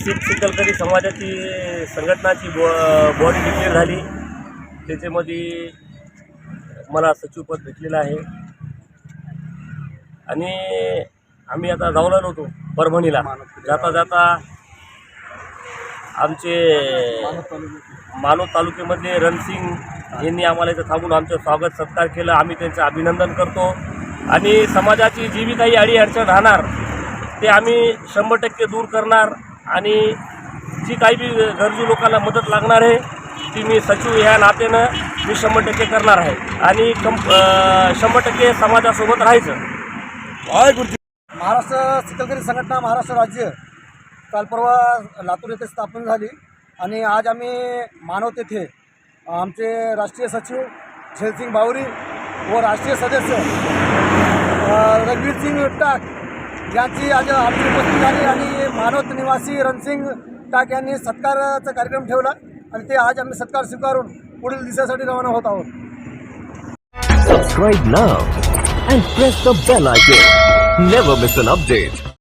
शीख चिखलकरी समाजाची संघटनाची बॉ body declare झाली त्याच्यामध्ये मला सचिवपद भेटलेलं आहे. आणि आम्ही आता जाऊन नव्हतो परभणीला. जाता जाता आमचे मानव तालुक्यामधले रणसिंग यांनी आम्हाला इथं थांबून आमचं स्वागत सत्कार केलं. आम्ही त्यांचं अभिनंदन करतो. आणि समाजाची जी बी काही अडीअडचण राहणार ते आम्ही शंभर टक्के दूर करणार. आणि जी काही बी गरजू लोकांना मदत लागणार आहे ती मी सचिव ह्या नात्यानं मी शंभर टक्के करणार आहे. आणि कंप अं, शंभर टक्के समाजासोबत राहायचं. महाराष्ट्र चिखलकरी संघटना महाराष्ट्र राज्य काल परवा लातूर येथे स्थापन झाली. आणि आज आम्ही मानवत येथे आमचे राष्ट्रीय सचिव झैलसिंग बावरी व राष्ट्रीय सदस्य अ, रणवीरसिंग टाक याची आज आमची उपस्थिती झाली आणि मानवत निवासी रणसिंग टाक यांनी सत्काराचा कार्यक्रम ठेवला आणि ते आज आम्ही सत्कार स्वीकारून पुढील दिवसासाठी रवाना होत आहोत subscribe now and press the bell icon. Never miss an update